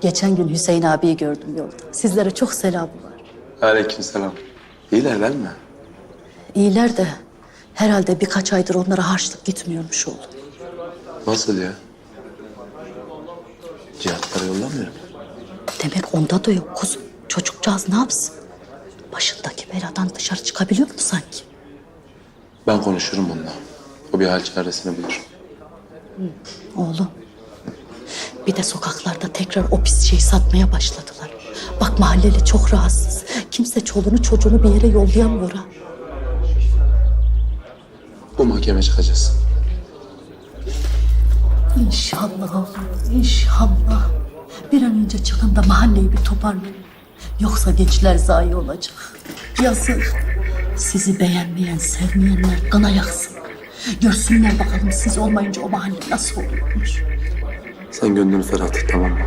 Geçen gün Hüseyin abiyi gördüm yolda. Sizlere çok selamı var. Aleykümselam. İyiler değil mi? İyiler de herhalde birkaç aydır onlara harçlık gitmiyormuş oğlum. Nasıl ya? Cihatlara yollamıyor mu? Demek onda da yok kuzum. Çocukcağız ne yapsın? Başındaki beladan dışarı çıkabiliyor mu sanki? Ben konuşurum onunla. O bir hal çaresini bulur. Oğlum. Bir de sokaklarda tekrar o pis şeyi satmaya başladılar. Bak mahalleli çok rahatsız. Kimse çoluğunu çocuğunu bir yere yollayamıyor ha. Bu mahkeme çıkacağız. İnşallah oğlum, inşallah. Bir an önce çıkın da mahalleyi bir toparlayın. Yoksa gençler zayi olacak. Yazık. Sizi beğenmeyen, sevmeyenler kana yaksın. Görsünler bakalım siz olmayınca o mahalle nasıl olurmuş. Sen gönlünü ferah tut tamam mı?